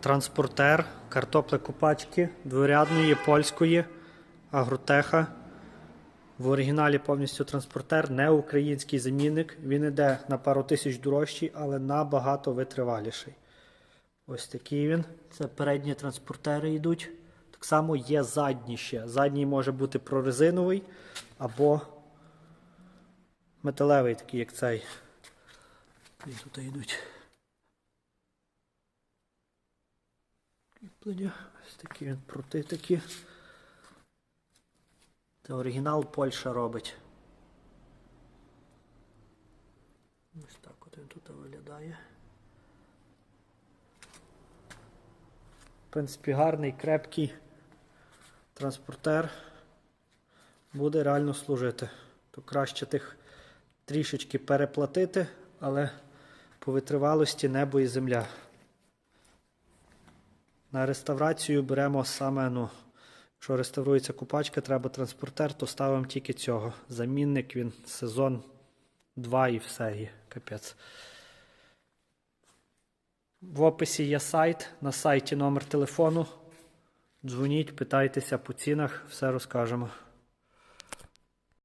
Транспортер, картоплекопачки, дворядної, польської, агротеха. В оригіналі повністю транспортер, не український замінник. Він іде на пару тисяч дорожчий, але набагато витриваліший. Ось такий він. Це передні транспортери йдуть. Так само є задні ще. Задній може бути прорезиновий або металевий, такий як цей. І тут йдуть. Кріплення. Ось такі він прути такі. Це оригінал Польща робить. Ось так от він тут виглядає. В принципі, гарний, крепкий транспортер буде реально служити. То краще тих трішечки переплатити, але по витривалості небо і земля. На реставрацію беремо саме, ну, якщо реставрується купачка, треба транспортер, то ставимо тільки цього. Замінник він сезон 2 і все, і капець. В описі є сайт, на сайті номер телефону. Дзвоніть, питайтеся по цінах, все розкажемо.